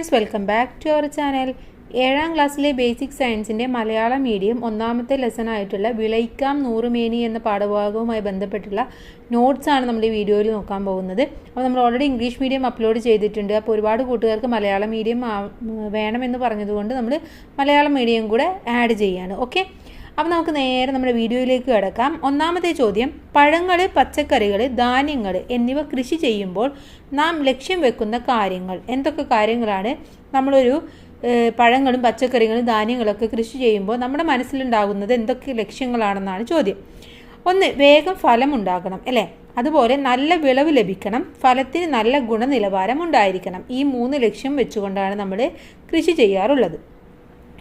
Friends welcome back to our channel ഏഴാം ക്ലാസ്സിലെ basic സയൻസിന്റെ മലയാളം മീഡിയം ഒന്നാമത്തെ ലെസൺ ആയിട്ടുള്ള വിളയിക്കാം നൂറുമേനി എന്ന പാഠഭാഗവുമായി ബന്ധപ്പെട്ടുള്ള നോട്ട്സാണ് നമ്മൾ ഈ വീഡിയോയിൽ നോക്കാൻ പോകുന്നത്. അപ്പോൾ നമ്മൾ ഓൾറെഡി ഇംഗ്ലീഷ് മീഡിയം അപ്ലോഡ് ചെയ്തിട്ടുണ്ട്. അപ്പോൾ ഒരുപാട് കൂട്ടുകാർക്ക് മലയാളം മീഡിയം വേണമെന്ന് പറഞ്ഞതുകൊണ്ട് നമ്മൾ മലയാളം മീഡിയം കൂടെ ആഡ് ചെയ്യാണ്. ഓക്കെ അപ്പോൾ നമുക്ക് നേരെ നമ്മുടെ വീഡിയോയിലേക്ക് കിടക്കാം. ഒന്നാമത്തെ ചോദ്യം പഴങ്ങൾ പച്ചക്കറികൾ ധാന്യങ്ങൾ എന്നിവ കൃഷി ചെയ്യുമ്പോൾ നാം ലക്ഷ്യം വെക്കുന്ന കാര്യങ്ങൾ എന്തൊക്കെ കാര്യങ്ങളാണ്? നമ്മളൊരു പഴങ്ങളും പച്ചക്കറികളും ധാന്യങ്ങളൊക്കെ കൃഷി ചെയ്യുമ്പോൾ നമ്മുടെ മനസ്സിലുണ്ടാകുന്നത് എന്തൊക്കെ ലക്ഷ്യങ്ങളാണെന്നാണ് ചോദ്യം. ഒന്ന് വേഗം ഫലം ഉണ്ടാക്കണം അല്ലേ? അതുപോലെ നല്ല വിളവ് ലഭിക്കണം ഫലത്തിന് നല്ല ഗുണനിലവാരം ഉണ്ടായിരിക്കണം. ഈ മൂന്ന് ലക്ഷ്യം വെച്ചുകൊണ്ടാണ് നമ്മൾ കൃഷി ചെയ്യാറുള്ളത്.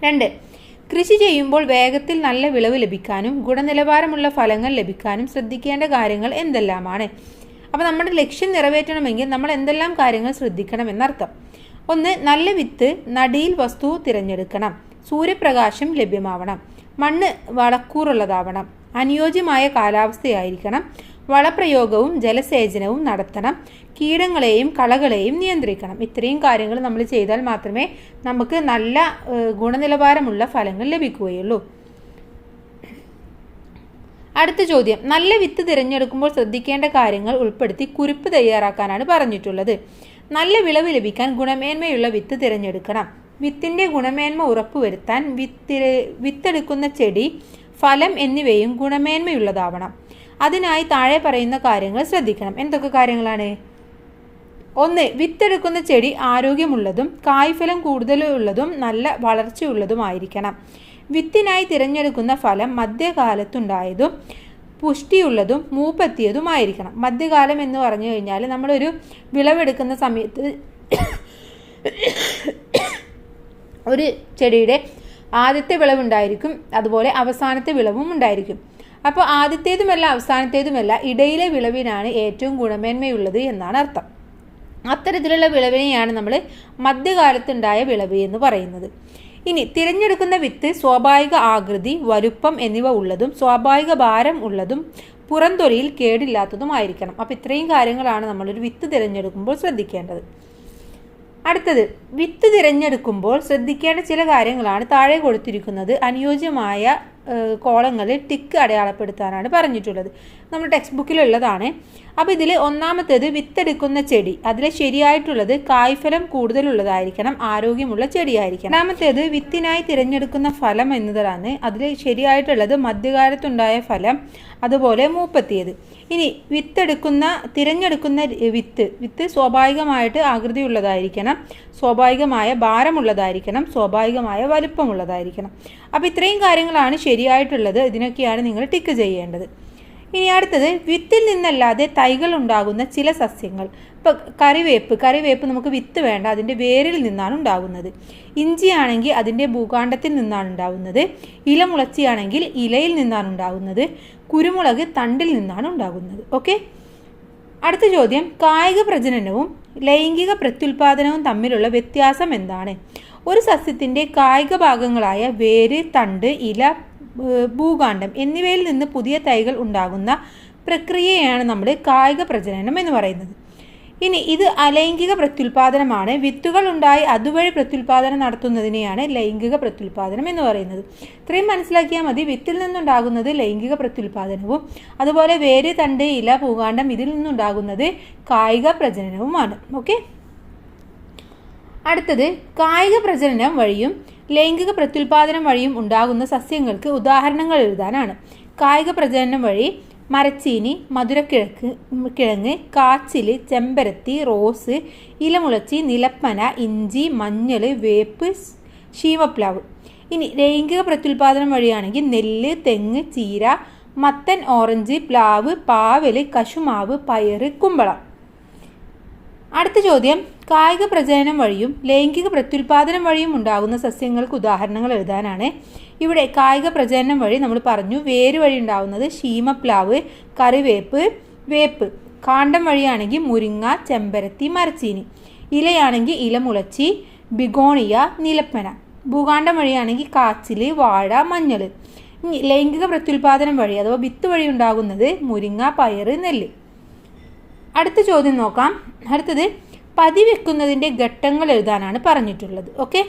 രണ്ട് കൃഷി ചെയ്യുമ്പോൾ വേഗത്തിൽ നല്ല വിളവ് ലഭിക്കാനും ഗുണനിലവാരമുള്ള ഫലങ്ങൾ ലഭിക്കാനും ശ്രദ്ധിക്കേണ്ട കാര്യങ്ങൾ എന്തെല്ലാമാണ്? അപ്പോൾ നമ്മുടെ ലക്ഷ്യം നിറവേറ്റണമെങ്കിൽ നമ്മൾ എന്തെല്ലാം കാര്യങ്ങൾ ശ്രദ്ധിക്കണം എന്നർത്ഥം. ഒന്ന് നല്ല വിത്ത് നടിയിൽ വസ്തു തിരഞ്ഞെടുക്കണം. സൂര്യപ്രകാശം ലഭ്യമാവണം. മണ്ണ് വളക്കൂറുള്ളതാവണം. അനുയോജ്യമായ കാലാവസ്ഥയായിരിക്കണം. വളപ്രയോഗവും ജലസേചനവും നടത്തണം. കീടങ്ങളെയും കളകളെയും നിയന്ത്രിക്കണം. ഇത്രയും കാര്യങ്ങൾ നമ്മൾ ചെയ്താൽ മാത്രമേ നമുക്ക് നല്ല ഗുണനിലവാരമുള്ള ഫലങ്ങൾ ലഭിക്കുകയുള്ളൂ. അടുത്ത ചോദ്യം. നല്ല വിത്ത് തിരഞ്ഞെടുക്കുമ്പോൾ ശ്രദ്ധിക്കേണ്ട കാര്യങ്ങൾ ഉൾപ്പെടുത്തി കുറിപ്പ് തയ്യാറാക്കാനാണ് പറഞ്ഞിട്ടുള്ളത്. നല്ല വിളവ് ലഭിക്കാൻ ഗുണമേന്മയുള്ള വിത്ത് തിരഞ്ഞെടുക്കണം. വിത്തിന്റെ ഗുണമേന്മ ഉറപ്പുവരുത്താൻ വിത്തിരെ വിത്തെടുക്കുന്ന ചെടി ഫലം എന്നിവയും ഗുണമേന്മയുള്ളതാവണം. അതിനായി താഴെ പറയുന്ന കാര്യങ്ങൾ ശ്രദ്ധിക്കണം. എന്തൊക്കെ കാര്യങ്ങളാണ്? ഒന്ന് വിത്തെടുക്കുന്ന ചെടി ആരോഗ്യമുള്ളതും കായ്ഫലം കൂടുതലുള്ളതും നല്ല വളർച്ചയുള്ളതുമായിരിക്കണം. വിത്തിനായി തിരഞ്ഞെടുക്കുന്ന ഫലം മധ്യകാലത്തുണ്ടായതും പുഷ്ടിയുള്ളതും മൂപ്പത്തിയതുമായിരിക്കണം. മധ്യകാലം എന്ന് പറഞ്ഞു കഴിഞ്ഞാൽ നമ്മളൊരു വിളവെടുക്കുന്ന സമയത്ത് ഒരു ചെടിയുടെ ആദ്യത്തെ വിളവുണ്ടായിരിക്കും. അതുപോലെ അവസാനത്തെ വിളവും ഉണ്ടായിരിക്കും. അപ്പോൾ ആദ്യത്തേതുമല്ല അവസാനത്തേതുമല്ല ഇടയിലെ വിളവിനാണ് ഏറ്റവും ഗുണമേന്മയുള്ളത് എന്നാണ് അർത്ഥം. അത്തരത്തിലുള്ള വിളവിനെയാണ് നമ്മൾ മധ്യകാലത്തുണ്ടായ വിളവ് എന്ന് പറയുന്നത്. ഇനി തിരഞ്ഞെടുക്കുന്ന വിത്ത് സ്വാഭാവിക ആകൃതി വലുപ്പം എന്നിവ ഉള്ളതും സ്വാഭാവിക ഭാരം ഉള്ളതും പുറംതൊലിയിൽ കേടില്ലാത്തതുമായിരിക്കണം അപ്പോൾ ഇത്രയും കാര്യങ്ങളാണ് നമ്മളൊരു വിത്ത് തിരഞ്ഞെടുക്കുമ്പോൾ ശ്രദ്ധിക്കേണ്ടത്. അടുത്തത് വിത്ത് തിരഞ്ഞെടുക്കുമ്പോൾ ശ്രദ്ധിക്കേണ്ട ചില കാര്യങ്ങളാണ് താഴെ കൊടുത്തിരിക്കുന്നത്. അനുയോജ്യമായ കോളങ്ങളിൽ ടിക്ക് അടയാളപ്പെടുത്താനാണ് പറഞ്ഞിട്ടുള്ളത്. നമ്മുടെ ടെക്സ്റ്റ് ബുക്കിലുള്ളതാണ് അപ്പോൾ ഇതിൽ ഒന്നാമത്തേത് വിത്തെടുക്കുന്ന ചെടി. അതിൽ ശരിയായിട്ടുള്ളത് കായ്ഫലം കൂടുതലുള്ളതായിരിക്കണം ആരോഗ്യമുള്ള ചെടിയായിരിക്കണം. രണ്ടാമത്തേത് വിത്തിനായി തിരഞ്ഞെടുക്കുന്ന ഫലം എന്നതാണ്. അതിൽ ശരിയായിട്ടുള്ളത് മധ്യകാലത്തുണ്ടായ ഫലം അതുപോലെ മൂപ്പത്തിയത്. ഇനി വിത്തെടുക്കുന്ന തിരഞ്ഞെടുക്കുന്ന വിത്ത്. വിത്ത് സ്വാഭാവികമായിട്ട് ആകൃതിയുള്ളതായിരിക്കണം സ്വാഭാവികമായ ഭാരമുള്ളതായിരിക്കണം സ്വാഭാവികമായ വലുപ്പമുള്ളതായിരിക്കണം. അപ്പോൾ ഇത്രയും കാര്യങ്ങളാണ് ശരിയായിട്ടുള്ളത് ഇതിനൊക്കെയാണ് നിങ്ങൾ ടിക്ക് ചെയ്യേണ്ടത്. ഇനി അടുത്തത് വിത്തിൽ നിന്നല്ലാതെ തൈകൾ ഉണ്ടാകുന്ന ചില സസ്യങ്ങൾ. ഇപ്പോൾ കറിവേപ്പ് കറിവേപ്പ് നമുക്ക് വിത്ത് വേണ്ട അതിന്റെ വേരിൽ നിന്നാണ് ഉണ്ടാകുന്നത്. ഇഞ്ചിയാണെങ്കിൽ അതിന്റെ ഭൂകാണ്ഡത്തിൽ നിന്നാണ് ഉണ്ടാകുന്നത്. ഇലമുളച്ചിയാണെങ്കിൽ ഇലയിൽ നിന്നാണ് ഉണ്ടാകുന്നത്. കുരുമുളക് തണ്ടിൽ നിന്നാണ് ഉണ്ടാകുന്നത്. ഓക്കെ അടുത്ത ചോദ്യം കായിക പ്രജനനവും ലൈംഗിക പ്രത്യുൽപാദനവും തമ്മിലുള്ള വ്യത്യാസം എന്താണ്? ഒരു സസ്യത്തിന്റെ കായിക ഭാഗങ്ങളായ വേര് തണ്ട് ഇല ഭൂകാണ്ഡം എന്നിവയിൽ നിന്ന് പുതിയ തൈകൾ ഉണ്ടാകുന്ന പ്രക്രിയയാണ് നമ്മൾ കായിക പ്രജനനം എന്ന് പറയുന്നത്. ഇനി ഇത് അലൈംഗിക പ്രത്യുൽപാദനമാണ്. വിത്തുകൾ ഉണ്ടായി അതുവഴി പ്രത്യുൽപാദനം നടത്തുന്നതിനെയാണ് ലൈംഗിക പ്രത്യുൽപാദനം എന്ന് പറയുന്നത്. ഇത്രയും മനസ്സിലാക്കിയാൽ മതി. വിത്തിൽ നിന്നുണ്ടാകുന്നത് ലൈംഗിക പ്രത്യുൽപാദനവും അതുപോലെ വേര് തണ്ട് ഇല പൂകാണ്ഡം ഇതിൽ നിന്നുണ്ടാകുന്നത് കായിക പ്രജനനവുമാണ്. ഓക്കെ? അടുത്തത് കായിക പ്രജനനം വഴിയും ലൈംഗിക പ്രത്യുൽപാദനം വഴിയും ഉണ്ടാകുന്ന സസ്യങ്ങൾക്ക് ഉദാഹരണങ്ങൾ എഴുതാനാണ്. കായിക പ്രജനനം വഴി മരച്ചീനി മധുരക്കിഴക്ക് കിഴങ്ങ് കാച്ചിൽ ചെമ്പരത്തി റോസ് ഇലമുളച്ചി നിലപ്പന ഇഞ്ചി മഞ്ഞൾ വേപ്പ് ശീമപ്ലാവ് ഇനി ലൈംഗിക പ്രത്യുൽപാദനം വഴിയാണെങ്കിൽ നെല്ല് തെങ്ങ് ചീര മത്തൻ ഓറഞ്ച് പ്ലാവ് പാവൽ കശുമാവ് പയറ് കുമ്പളം. അടുത്ത ചോദ്യം. കായിക പ്രജനനം വഴിയും ലൈംഗിക പ്രത്യുൽപാദനം വഴിയും ഉണ്ടാകുന്ന സസ്യങ്ങൾക്ക് ഉദാഹരണങ്ങൾ എഴുതാനാണ്. ഇവിടെ കായിക പ്രജനനം വഴി നമ്മൾ പറഞ്ഞു വേര് വഴി ഉണ്ടാകുന്നത് ശീമപ്ലാവ് കറിവേപ്പ് വേപ്പ്. കാണ്ടം വഴിയാണെങ്കിൽ മുരിങ്ങ ചെമ്പരത്തി മരച്ചീനി. ഇലയാണെങ്കിൽ ഇലമുളച്ചി ബിഗോണിയ നിലപ്പന. ഭൂകാണ്ഡം വഴിയാണെങ്കിൽ കാച്ചിൽ വാഴ മഞ്ഞൾ ലൈംഗിക പ്രത്യുൽപാദനം വഴി അഥവാ വിത്ത് വഴി ഉണ്ടാകുന്നത് മുരിങ്ങ പയറ് നെല്ല്. അടുത്ത ചോദ്യം നോക്കാം. അടുത്തത് പതിവെക്കുന്നതിന്റെ ഘട്ടങ്ങൾ എഴുതാനാണ് പറഞ്ഞിട്ടുള്ളത്. ഓക്കെ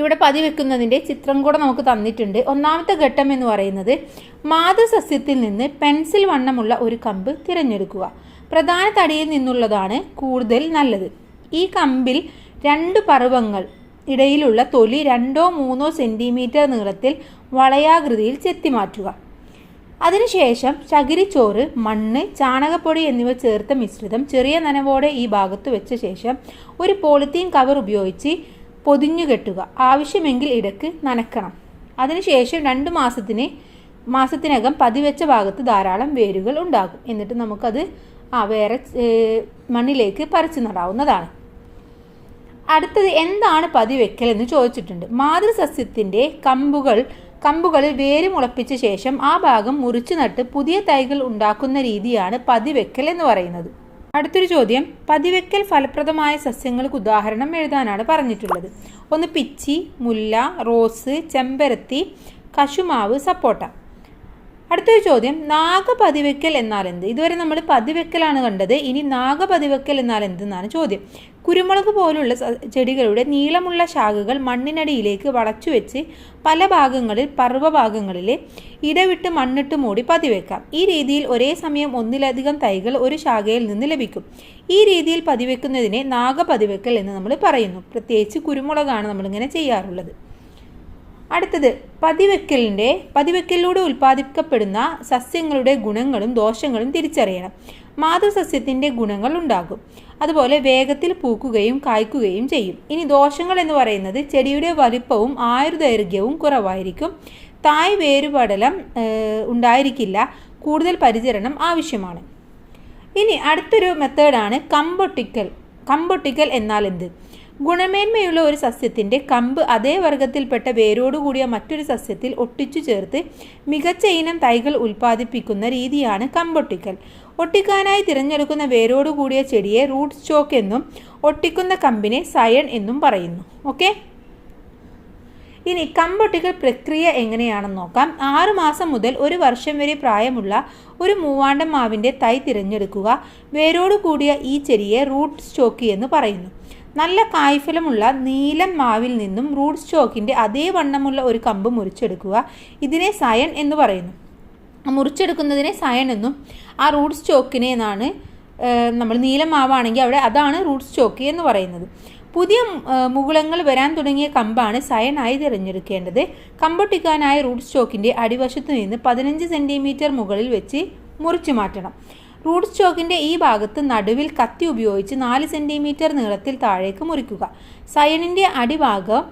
ഇവിടെ പതിവെക്കുന്നതിന്റെ ചിത്രം കൂടെ നമുക്ക് തന്നിട്ടുണ്ട്. ഒന്നാമത്തെ ഘട്ടം എന്ന് പറയുന്നത് മാതൃസസ്യത്തിൽ നിന്ന് പെൻസിൽ വണ്ണമുള്ള ഒരു കമ്പ് തിരഞ്ഞെടുക്കുക. പ്രധാന തടിയിൽ നിന്നുള്ളതാണ് കൂടുതൽ നല്ലത്. ഈ കമ്പിൽ രണ്ട് പർവങ്ങൾ ഇടയിലുള്ള തൊലി രണ്ടോ മൂന്നോ സെന്റിമീറ്റർ നീളത്തിൽ വളയാകൃതിയിൽ ചെത്തിമാറ്റുക. അതിനുശേഷം ചകിരിച്ചോറ് മണ്ണ് ചാണകപ്പൊടി എന്നിവ ചേർത്ത മിശ്രിതം ചെറിയ നനവോടെ ഈ ഭാഗത്ത് വെച്ച ശേഷം ഒരു പോളിത്തീൻ കവർ ഉപയോഗിച്ച് പൊതിഞ്ഞുകെട്ടുക. ആവശ്യമെങ്കിൽ ഇടയ്ക്ക് നനക്കണം. അതിനുശേഷം രണ്ട് മാസത്തിന് മാസത്തിനകം പതിവെച്ച ഭാഗത്ത് ധാരാളം വേരുകൾ ഉണ്ടാകും. എന്നിട്ട് നമുക്കത് ആ വേറെ മണ്ണിലേക്ക് പറിച്ചു നടാവുന്നതാണ്. അടുത്തത് എന്താണ് പതിവെക്കൽ എന്ന് ചോദിച്ചിട്ടുണ്ട്. മാതൃസസ്യത്തിന്റെ കമ്പുകൾ കമ്പുകളിൽ വേര് മുളപ്പിച്ച ശേഷം ആ ഭാഗം മുറിച്ചു നട്ട് പുതിയ തൈകൾ ഉണ്ടാക്കുന്ന രീതിയാണ് പതിവെക്കൽ എന്ന് പറയുന്നത്. അടുത്തൊരു ചോദ്യം പതിവെക്കൽ ഫലപ്രദമായ സസ്യങ്ങൾക്ക് ഉദാഹരണം എഴുതാനാണ് പറഞ്ഞിട്ടുള്ളത്. ഒന്ന് പിച്ചി മുല്ല റോസ് ചെമ്പരത്തി കശുമാവ് സപ്പോട്ട. അടുത്തൊരു ചോദ്യം നാഗപതിവെക്കൽ എന്നാൽ എന്ത് ഇതുവരെ നമ്മൾ പതിവെക്കലാണ് കണ്ടത്. ഇനി നാഗപതിവെക്കൽ എന്നാൽ എന്തെന്നാണ് ചോദ്യം. കുരുമുളക് പോലുള്ള ചെടികളുടെ നീളമുള്ള ശാഖകൾ മണ്ണിനടിയിലേക്ക് വളച്ചു വെച്ച് പല ഭാഗങ്ങളിൽ പർവഭാഗങ്ങളിൽ ഇടവിട്ട് മണ്ണിട്ട് മൂടി പതിവെക്കാം. ഈ രീതിയിൽ ഒരേ സമയം ഒന്നിലധികം തൈകൾ ഒരു ശാഖയിൽ നിന്ന് ലഭിക്കും. ഈ രീതിയിൽ പതിവെക്കുന്നതിനെ നാഗപതിവെക്കൽ എന്ന് നമ്മൾ പറയുന്നു. പ്രത്യേകിച്ച് കുരുമുളകാണ് നമ്മളിങ്ങനെ ചെയ്യാറുള്ളത്. അടുത്തത് പതിവെക്കലിന്റെ പതിവെക്കലിലൂടെ ഉൽപ്പാദിപ്പിക്കപ്പെടുന്ന സസ്യങ്ങളുടെ ഗുണങ്ങളും ദോഷങ്ങളും തിരിച്ചറിയണം. മാതൃസസ്യത്തിന്റെ ഗുണങ്ങൾ ഉണ്ടാകും. അതുപോലെ വേഗത്തിൽ പൂക്കുകയും കായ്ക്കുകയും ചെയ്യും. ഇനി ദോഷങ്ങൾ എന്ന് പറയുന്നത് ചെടിയുടെ വലിപ്പവും ആയുർദൈർഘ്യവും കുറവായിരിക്കും. തായ് വേരുപടലം ഉണ്ടായിരിക്കില്ല. കൂടുതൽ പരിചരണം ആവശ്യമാണ്. ഇനി അടുത്തൊരു മെത്തേഡാണ് കമ്പൊട്ടിക്കൽ. കമ്പൊട്ടിക്കൽ എന്നാൽ എന്ത്? ഗുണമേന്മയുള്ള ഒരു സസ്യത്തിന്റെ കമ്പ് അതേ വർഗത്തിൽപ്പെട്ട വേരോടുകൂടിയ മറ്റൊരു സസ്യത്തിൽ ഒട്ടിച്ചു ചേർത്ത് മികച്ച ഇനം തൈകൾ ഉൽപ്പാദിപ്പിക്കുന്ന രീതിയാണ് കമ്പൊട്ടിക്കൽ. ഒട്ടിക്കാനായി തിരഞ്ഞെടുക്കുന്ന വേരോടുകൂടിയ ചെടിയെ റൂട്ട് സ്റ്റോക്ക് എന്നും ഒട്ടിക്കുന്ന കമ്പിനെ സയൺ എന്നും പറയുന്നു. ഓക്കെ? ഇനി കമ്പൊട്ടിക്കൽ പ്രക്രിയ എങ്ങനെയാണെന്ന് നോക്കാം. ആറുമാസം മുതൽ ഒരു വർഷം വരെ പ്രായമുള്ള ഒരു മൂവാണ്ടം മാവിന്റെ തൈ തിരഞ്ഞെടുക്കുക വേരോട് കൂടിയ ഈ ചെടിയെ റൂട്ട് സ്റ്റോക്ക് എന്ന് പറയുന്നു. നല്ല കായ്ഫലമുള്ള നീലം മാവിൽ നിന്നും റൂട്ട് സ്റ്റോക്കിന്റെ അതേ വണ്ണമുള്ള ഒരു കമ്പ് മുറിച്ചെടുക്കുക. ഇതിനെ സയൺ എന്ന് പറയുന്നു. മുറിച്ചെടുക്കുന്നതിനെ സയൺ എന്നും ആ റൂട്ട് സ്റ്റോക്കിനെ എന്നാണ് നമ്മൾ നീലം മാവാണെങ്കിൽ അവിടെ അതാണ് റൂട്ട് സ്റ്റോക്ക് എന്ന് പറയുന്നത്. പുതിയ മുകുളങ്ങൾ വരാൻ തുടങ്ങിയ കമ്പാണ് സയനായി തിരഞ്ഞെടുക്കേണ്ടത്. കമ്പൊട്ടിക്കാനായ റൂട്ട് സ്റ്റോക്കിന്റെ അടിവശത്തു നിന്ന് പതിനഞ്ച് സെന്റിമീറ്റർ മുകളിൽ വെച്ച് മുറിച്ചു മാറ്റണം. റൂട്ട് സ്റ്റോക്കിന്റെ ഈ ഭാഗത്ത് നടുവിൽ കത്തി ഉപയോഗിച്ച് നാല് സെന്റിമീറ്റർ നീളത്തിൽ താഴേക്ക് മുറിക്കുക. സയണിന്റെ അടിഭാഗം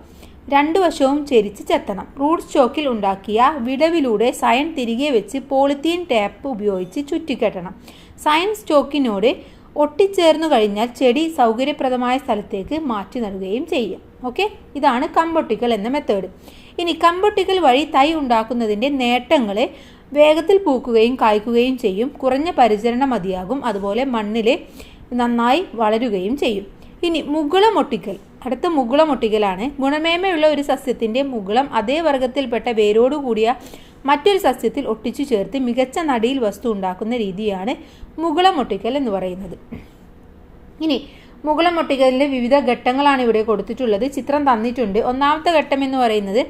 രണ്ടു വശവും ചെരിച്ച് ചെത്തണം. റൂട്ട് സ്റ്റോക്കിൽ ഉണ്ടാക്കിയ വിടവിലൂടെ സയൻ തിരികെ വെച്ച് പോളിത്തീൻ ടാപ്പ് ഉപയോഗിച്ച് ചുറ്റിക്കെട്ടണം. സയൻ സ്റ്റോക്കിനോട് ഒട്ടിച്ചേർന്നു കഴിഞ്ഞാൽ ചെടി സൗകര്യപ്രദമായ സ്ഥലത്തേക്ക് മാറ്റി നൽകുകയും ചെയ്യും. ഓക്കെ? ഇതാണ് കമ്പൊട്ടിക്കൽ എന്ന മെത്തേഡ് ഇനി കമ്പൊട്ടിക്കൽ വഴി തൈ ഉണ്ടാക്കുന്നതിന്റെ നേട്ടങ്ങളെ വേഗത്തിൽ പൂക്കുകയും കായ്ക്കുകയും ചെയ്യും. കുറഞ്ഞ പരിചരണം മതിയാകും. അതുപോലെ മണ്ണിൽ നന്നായി വളരുകയും ചെയ്യും. ഇനി മുകുളമൊട്ടിക്കൽ അടുത്ത മുകുളമൊട്ടിക്കലാണ് ഗുണമേന്മയുള്ള ഒരു സസ്യത്തിന്റെ മുകുളം അതേ വർഗത്തിൽപ്പെട്ട വേരോടുകൂടിയ മറ്റൊരു സസ്യത്തിൽ ഒട്ടിച്ചു ചേർത്ത് മികച്ച നടിയിൽ വസ്തു ഉണ്ടാക്കുന്ന രീതിയാണ് മുകുളമൊട്ടിക്കൽ എന്ന് പറയുന്നത്. ഇനി മുകുളം വിവിധ ഘട്ടങ്ങളാണ് ഇവിടെ കൊടുത്തിട്ടുള്ളത്. ചിത്രം തന്നിട്ടുണ്ട്. ഒന്നാമത്തെ ഘട്ടം എന്ന് പറയുന്നത്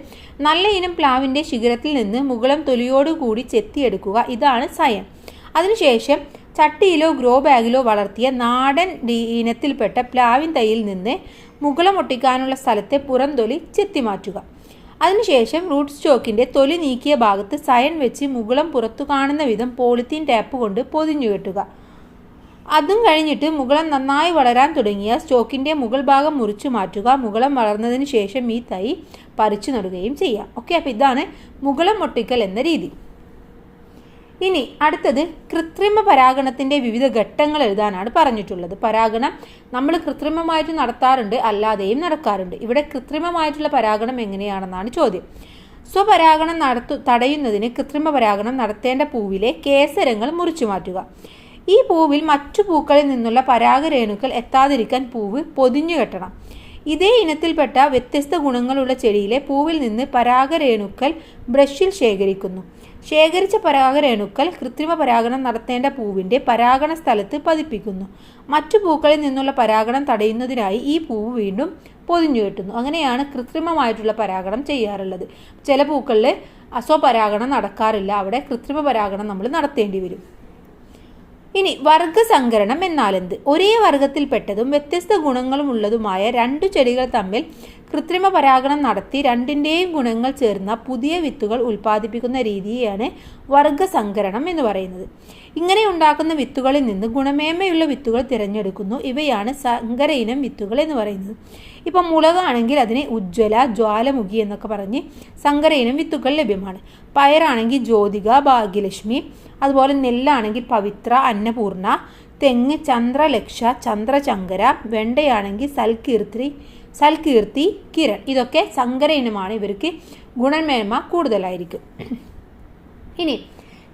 നല്ല ഇനം പ്ലാവിന്റെ ശിഖരത്തിൽ നിന്ന് മുകുളം തൊലിയോടുകൂടി ചെത്തിയെടുക്കുക. ഇതാണ് സയം. അതിനുശേഷം ചട്ടിയിലോ ഗ്രോ ബാഗിലോ വളർത്തിയ നാടൻ ഇനത്തിൽപ്പെട്ട പ്ലാവിൻ തൈയിൽ നിന്ന് മുകുളം ഒട്ടിക്കാനുള്ള സ്ഥലത്തെ പുറംതൊലി ചെത്തിമാറ്റുക. അതിനുശേഷം റൂട്ട് സ്റ്റോക്കിന്റെ തൊലി നീക്കിയ ഭാഗത്ത് സയൻ വെച്ച് മുകുളം പുറത്തു കാണുന്ന വിധം പോളിത്തീൻ ടാപ്പ് കൊണ്ട് പൊതിഞ്ഞു കെട്ടുക അതും കഴിഞ്ഞിട്ട് മുകളം നന്നായി വളരാൻ തുടങ്ങിയ സ്റ്റോക്കിന്റെ മുകൾ ഭാഗം മുറിച്ചു മാറ്റുക മുകളം വളർന്നതിന് ശേഷം ഈ തൈ പറിച്ചു നടുകയും ചെയ്യാം. ഓക്കെ അപ്പോൾ ഇതാണ് മുകളം ഒട്ടിക്കൽ എന്ന രീതി. ഇനി അടുത്തത് കൃത്രിമ പരാഗണത്തിന്റെ വിവിധ ഘട്ടങ്ങൾ എഴുതാനാണ് പറഞ്ഞിട്ടുള്ളത്. പരാഗണം നമ്മൾ കൃത്രിമമായിട്ട് നടത്താറുണ്ട് അല്ലാതെയും നടക്കാറുണ്ട്. ഇവിടെ കൃത്രിമമായിട്ടുള്ള പരാഗണം എങ്ങനെയാണെന്നാണ് ചോദ്യം. സ്വപരാഗണം നടത്തു തടയുന്നതിന് കൃത്രിമ പരാഗണം നടത്തേണ്ട പൂവിലെ കേസരങ്ങൾ മുറിച്ചു മാറ്റുക. ഈ പൂവിൽ മറ്റു പൂക്കളിൽ നിന്നുള്ള പരാഗരേണുക്കൾ എത്താതിരിക്കാൻ പൂവ് പൊതിഞ്ഞു കെട്ടണം. ഇതേ ഇനത്തിൽപ്പെട്ട വ്യത്യസ്ത ഗുണങ്ങളുള്ള ചെടിയിലെ പൂവിൽ നിന്ന് പരാഗരേണുക്കൾ ബ്രഷിൽ ശേഖരിക്കുന്നു. ശേഖരിച്ച പരാഗരേണുക്കൾ കൃത്രിമ പരാഗണം നടത്തേണ്ട പൂവിന്റെ പരാഗണ സ്ഥലത്ത് പതിപ്പിക്കുന്നു. മറ്റു പൂക്കളിൽ നിന്നുള്ള പരാഗണം തടയുന്നതിനായി ഈ പൂവ് വീണ്ടും പൊതിഞ്ഞു കെട്ടുന്നു. അങ്ങനെയാണ് കൃത്രിമമായിട്ടുള്ള പരാഗണം ചെയ്യാറുള്ളത്. ചില പൂക്കളിൽ അസ്വപരാഗണം നടക്കാറില്ല. അവിടെ കൃത്രിമ പരാഗണം നമ്മൾ നടത്തേണ്ടി വരും. ഇനി വർഗസങ്കരണം എന്നാലെന്ത്? ഒരേ വർഗത്തിൽപ്പെട്ടതും വ്യത്യസ്ത ഗുണങ്ങളും ഉള്ളതുമായ രണ്ടു ചെടികൾ തമ്മിൽ കൃത്രിമ പരാഗണം നടത്തി രണ്ടിന്റെയും ഗുണങ്ങൾ ചേർന്ന പുതിയ വിത്തുകൾ ഉൽപ്പാദിപ്പിക്കുന്ന രീതിയാണ് വർഗസങ്കരണം എന്ന് പറയുന്നത്. ഇങ്ങനെ ഉണ്ടാക്കുന്ന വിത്തുകളിൽ നിന്ന് ഗുണമേന്മയുള്ള വിത്തുകൾ തിരഞ്ഞെടുക്കുന്നു. ഇവയാണ് സങ്കര ഇനം വിത്തുകൾ എന്ന് പറയുന്നത്. ഇപ്പം മുളകാണെങ്കിൽ അതിന് ഉജ്ജ്വല ജ്വാലമുഖി എന്നൊക്കെ പറഞ്ഞ് സങ്കര ഇനം വിത്തുകൾ ലഭ്യമാണ്. പയറാണെങ്കിൽ ജ്യോതിക ഭാഗ്യലക്ഷ്മി അതുപോലെ നെല്ലാണെങ്കിൽ പവിത്ര അന്നപൂർണ തെങ്ങ് ചന്ദ്രലക്ഷ ചന്ദ്രചങ്കര വെണ്ടയാണെങ്കിൽ സൽകീർത്തി സൽകീർത്തി കിരൺ. ഇതൊക്കെ സങ്കര ഇനമാണ് ഇവർക്ക് ഗുണമേന്മ കൂടുതലായിരിക്കും. ഇനി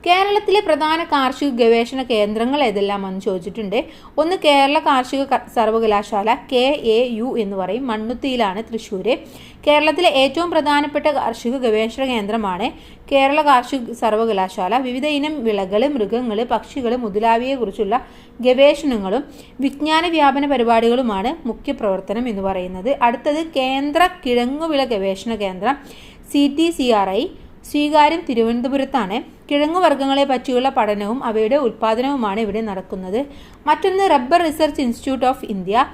കേരളത്തിലെ പ്രധാന കാർഷിക ഗവേഷണ കേന്ദ്രങ്ങൾ ഏതെല്ലാമെന്ന് ചോദിച്ചിട്ടുണ്ട്. ഒന്ന് കേരള കാർഷിക സർവകലാശാല കെ എ യു എന്ന് പറയും. മണ്ണുത്തിയിലാണ് തൃശ്ശൂർ കേരളത്തിലെ ഏറ്റവും പ്രധാനപ്പെട്ട കാർഷിക ഗവേഷണ കേന്ദ്രമാണ് കേരള കാർഷിക സർവകലാശാല. വിവിധ ഇനം വിളകൾ മൃഗങ്ങൾ പക്ഷികൾ മുതലായവയെക്കുറിച്ചുള്ള ഗവേഷണങ്ങളും വിജ്ഞാന വ്യാപന പരിപാടികളുമാണ് മുഖ്യ പ്രവർത്തനം എന്ന് പറയുന്നത്. അടുത്തത് കേന്ദ്ര കിഴങ്ങുവിള ഗവേഷണ കേന്ദ്രം C T C R I സ്വീകാര്യം തിരുവനന്തപുരത്താണ്. കിഴങ്ങുവർഗങ്ങളെ പറ്റിയുള്ള പഠനവും അവയുടെ ഉൽപ്പാദനവുമാണ് ഇവിടെ നടക്കുന്നത്. മറ്റൊന്ന് rubber research institute of India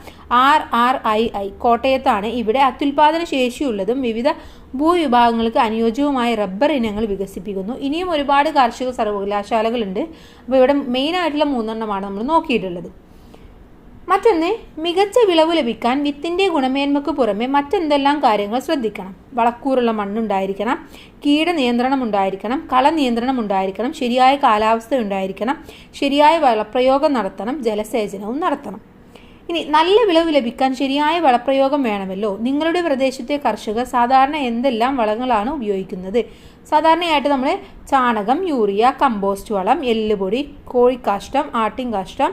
R R I I കോട്ടയത്താണ്. ഇവിടെ അത്യുൽപാദന ശേഷിയുള്ളതും വിവിധ ഭൂവിഭാഗങ്ങൾക്ക് അനുയോജ്യവുമായ റബ്ബർ ഇനങ്ങൾ വികസിപ്പിക്കുന്നു. ഇനിയും ഒരുപാട് കാർഷിക സർവകലാശാലകളുണ്ട്. അപ്പോൾ ഇവിടെ മെയിനായിട്ടുള്ള മൂന്നെണ്ണമാണ് നമ്മൾ നോക്കിയിട്ടുള്ളത്. മറ്റൊന്ന് മികച്ച വിളവ് ലഭിക്കാൻ വിത്തിന്റെ ഗുണമേന്മയ്ക്ക് പുറമെ മറ്റെന്തെല്ലാം കാര്യങ്ങൾ ശ്രദ്ധിക്കണം? വളക്കൂറുള്ള മണ്ണുണ്ടായിരിക്കണം കീടനിയന്ത്രണം ഉണ്ടായിരിക്കണം കള നിയന്ത്രണം ഉണ്ടായിരിക്കണം ശരിയായ കാലാവസ്ഥ ഉണ്ടായിരിക്കണം ശരിയായ വളപ്രയോഗം നടത്തണം ജലസേചനവും നടത്തണം. ഇനി നല്ല വിളവ് ലഭിക്കാൻ ശരിയായ വളപ്രയോഗം വേണമല്ലോ. നിങ്ങളുടെ പ്രദേശത്തെ കർഷകർ സാധാരണ എന്തെല്ലാം വളങ്ങളാണ് ഉപയോഗിക്കുന്നത്? സാധാരണയായിട്ട് നമ്മൾ ചാണകം യൂറിയ കമ്പോസ്റ്റ് വളം എല്ലുപൊടി കോഴിക്കാഷ്ടം ആട്ടിൻകാഷ്ടം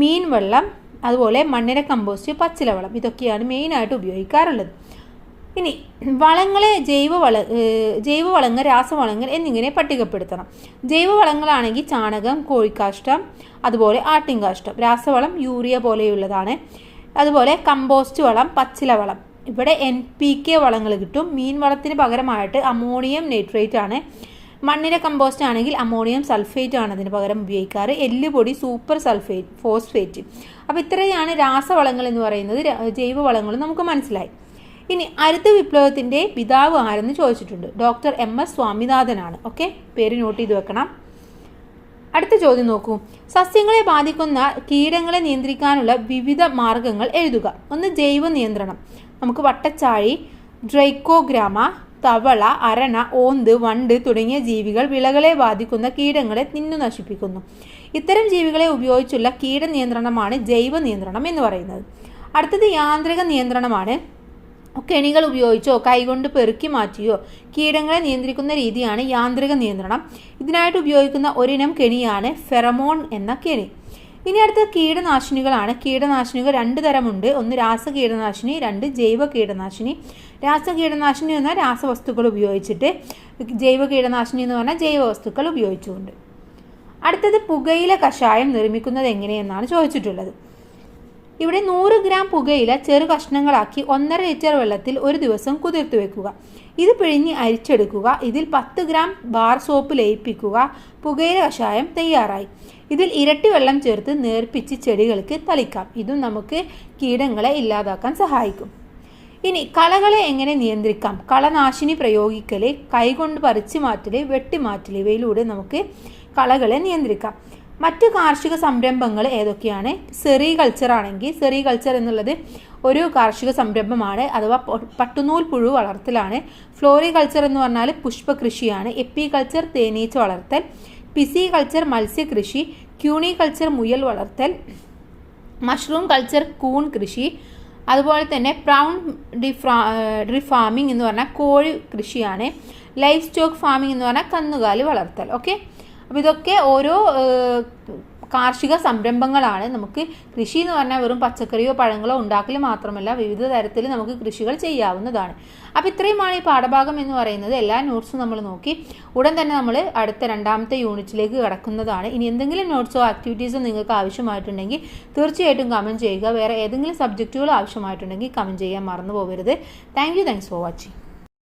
മീൻ വെള്ളം അതുപോലെ മണ്ണിര കമ്പോസ്റ്റ് പച്ചിലവളം ഇതൊക്കെയാണ് മെയിനായിട്ട് ഉപയോഗിക്കാറുള്ളത്. ഇനി വളങ്ങളെ ജൈവവള ജൈവവളങ്ങൾ രാസവളങ്ങൾ എന്നിങ്ങനെ പട്ടികപ്പെടുത്തണം. ജൈവവളങ്ങളാണെങ്കിൽ ചാണകം കോഴിക്കാഷ്ടം അതുപോലെ ആട്ടിൻകാഷ്ടം രാസവളം യൂറിയ പോലെയുള്ളതാണ്. അതുപോലെ കമ്പോസ്റ്റ് വളം പച്ചിലവളം. ഇവിടെ എൻ പി കെ വളങ്ങൾ കിട്ടും. മീൻ വളത്തിന് പകരമായിട്ട് അമോണിയം നൈട്രേറ്റ് ആണ്. മണ്ണിര കമ്പോസ്റ്റ് ആണെങ്കിൽ അമോണിയം സൾഫേറ്റ് ആണ് അതിന് പകരം ഉപയോഗിക്കാറ്. എല്ലുപൊടി സൂപ്പർ സൾഫേറ്റ് ഫോസ്ഫേറ്റ്. അപ്പോൾ ഇത്രയാണ് രാസവളങ്ങൾ എന്ന് പറയുന്നത്. ജൈവവളങ്ങൾ നമുക്ക് മനസ്സിലായി. ഇനി ഹരിത വിപ്ലവത്തിന്റെ പിതാവ് ആരെന്ന് ചോദിച്ചിട്ടുണ്ട്. ഡോക്ടർ എം എസ് സ്വാമിനാഥനാണ്. ഓക്കെ? പേര് നോട്ട് ചെയ്ത് വെക്കണം. അടുത്ത ചോദ്യം നോക്കൂ. സസ്യങ്ങളെ ബാധിക്കുന്ന കീടങ്ങളെ നിയന്ത്രിക്കാനുള്ള വിവിധ മാർഗങ്ങൾ എഴുതുക. ഒന്ന് ജൈവ നിയന്ത്രണം. നമുക്ക് വട്ടച്ചാഴി ഡ്രൈക്കോഗ്രാമ തവള അരണ ഓന്ത് വണ്ട് തുടങ്ങിയ ജീവികൾ വിളകളെ ബാധിക്കുന്ന കീടങ്ങളെ തിന്നു നശിപ്പിക്കുന്നു. ഇത്തരം ജീവികളെ ഉപയോഗിച്ചുള്ള കീട നിയന്ത്രണമാണ് ജൈവ നിയന്ത്രണം എന്ന് പറയുന്നത്. അടുത്തത് യാന്ത്രിക നിയന്ത്രണമാണ്. കെണികൾ ഉപയോഗിച്ചോ കൈകൊണ്ട് പെറുക്കി മാറ്റിയോ കീടങ്ങളെ നിയന്ത്രിക്കുന്ന രീതിയാണ് യാന്ത്രിക നിയന്ത്രണം. ഇതിനായിട്ട് ഉപയോഗിക്കുന്ന ഒരിനം കെണിയാണ് ഫെറമോൺ എന്ന കെണി. ഇനി അടുത്ത കീടനാശിനികളാണ്. കീടനാശിനികൾ രണ്ട് തരമുണ്ട്. ഒന്ന് രാസ കീടനാശിനി രണ്ട് ജൈവ കീടനാശിനി രാസ കീടനാശിനി എന്ന രാസവസ്തുക്കൾ ഉപയോഗിച്ചിട്ട് ജൈവ കീടനാശിനി എന്ന് പറഞ്ഞാൽ ജൈവ വസ്തുക്കൾ ഉപയോഗിച്ചുകൊണ്ട്. അടുത്തത് പുകയില കഷായം നിർമ്മിക്കുന്നത് എങ്ങനെയെന്നാണ് ചോദിച്ചിട്ടുള്ളത്. ഇവിടെ നൂറ് ഗ്രാം പുകയില ചെറു കഷ്ണങ്ങളാക്കി ഒന്നര ലിറ്റർ വെള്ളത്തിൽ ഒരു ദിവസം കുതിർത്തു വെക്കുക. ഇത് പിഴിഞ്ഞ് അരിച്ചെടുക്കുക. ഇതിൽ പത്ത് ഗ്രാം ബാർ സോപ്പ് ലയിപ്പിക്കുക. പുകയില കഷായം തയ്യാറായി. ഇതിൽ ഇരട്ടി വെള്ളം ചേർത്ത് നേർപ്പിച്ച് ചെടികൾക്ക് തളിക്കാം. ഇതും നമുക്ക് കീടങ്ങളെ ഇല്ലാതാക്കാൻ സഹായിക്കും. ഇനി കളകളെ എങ്ങനെ നിയന്ത്രിക്കാം? കളനാശിനി പ്രയോഗിക്കൽ കൈകൊണ്ട് പറിച്ചു മാറ്റൽ വെട്ടിമാറ്റൽ ഇവയിലൂടെ നമുക്ക് കളകളെ നിയന്ത്രിക്കാം. മറ്റ് കാർഷിക സംരംഭങ്ങൾ ഏതൊക്കെയാണ്? സെറി കൾച്ചർ ആണെങ്കിൽ സെറി കൾച്ചർ എന്നുള്ളത് ഒരു കാർഷിക സംരംഭമാണ്. അഥവാ പട്ടുനൂൽ പുഴു വളർത്തലാണ്. ഫ്ലോറി കൾച്ചർ എന്ന് പറഞ്ഞാൽ പുഷ്പകൃഷിയാണ്. എപ്പി കൾച്ചർ തേനീച്ച വളർത്തൽ പിസി കൾച്ചർ മത്സ്യകൃഷി ക്യൂണി കൾച്ചർ മുയൽ വളർത്തൽ മഷ്റൂം കൾച്ചർ കൂൺ കൃഷി അതുപോലെ തന്നെ പ്രൗൺ ഡിഫ്രാ ഡ്രി ഫാമിംഗ് എന്ന് പറഞ്ഞാൽ കോഴി കൃഷിയാണ്. ലൈഫ് സ്റ്റോക്ക് ഫാമിംഗ് എന്ന് പറഞ്ഞാൽ കന്നുകാലി വളർത്തൽ. ഓക്കെ അപ്പോൾ ഇതൊക്കെ ഓരോ കാർഷിക സംരംഭങ്ങളാണ് നമുക്ക് കൃഷി എന്ന് പറഞ്ഞാൽ വെറും പച്ചക്കറിയോ പഴങ്ങളോ ഉണ്ടാക്കൽ മാത്രമല്ല വിവിധ തരത്തിൽ നമുക്ക് കൃഷികൾ ചെയ്യാവുന്നതാണ്. അപ്പോൾ ഇത്രയുമാണ് ഈ പാഠഭാഗം എന്ന് പറയുന്നത്. എല്ലാ നോട്ട്സും നമ്മൾ നോക്കി. ഉടൻ തന്നെ നമ്മൾ അടുത്ത രണ്ടാമത്തെ യൂണിറ്റിലേക്ക് കടക്കുന്നതാണ്. ഇനി എന്തെങ്കിലും നോട്ട്സോ ആക്ടിവിറ്റീസോ നിങ്ങൾക്ക് ആവശ്യമായിട്ടുണ്ടെങ്കിൽ തീർച്ചയായിട്ടും കമന്റ് ചെയ്യുക. വേറെ ഏതെങ്കിലും സബ്ജക്റ്റുകൾ ആവശ്യമായിട്ടുണ്ടെങ്കിൽ കമന്റ് ചെയ്യാൻ മറന്നു പോകരുത്. Thank you thanks for watching